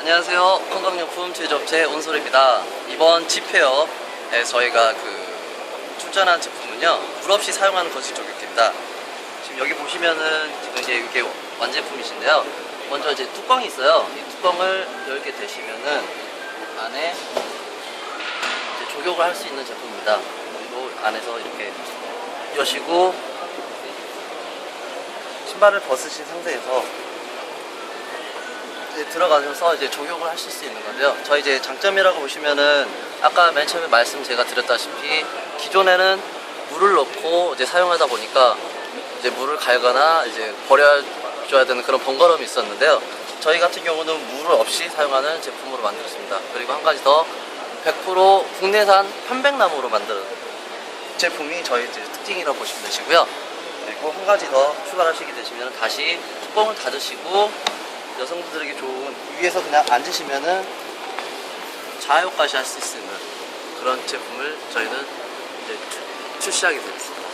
안녕하세요. 건강용품 제조업체 온솔입니다. 이번 집회업에 저희가 그 출전한 제품은요, 물 없이 사용하는 건식 조격기입니다. 지금 여기 보시면은 지금 이제 이게 완제품이신데요. 먼저 이제 뚜껑이 있어요. 이 뚜껑을 열게 되시면은 안에 이제 조격을 할 수 있는 제품입니다. 그리고 안에서 이렇게 여시고 신발을 벗으신 상태에서 이제 들어가셔서 이제 조격을 하실 수 있는 건데요. 저희 이제 장점이라고 보시면은 아까 맨 처음에 말씀 제가 드렸다시피 기존에는 물을 넣고 이제 사용하다 보니까 이제 물을 갈거나 이제 버려줘야 되는 그런 번거로움이 있었는데요. 저희 같은 경우는 물을 없이 사용하는 제품으로 만들었습니다. 그리고 한 가지 더 100% 국내산 편백나무로 만든 제품이 저희 이제 특징이라고 보시면 되시고요. 그리고 한 가지 더 추가하시게 되시면 다시 뚜껑을 닫으시고 여성분들에게 좋은 위에서 그냥 앉으시면은 자효까지 할 수 있는 그런 제품을 저희는 이제 출- 출시하게 되었습니다.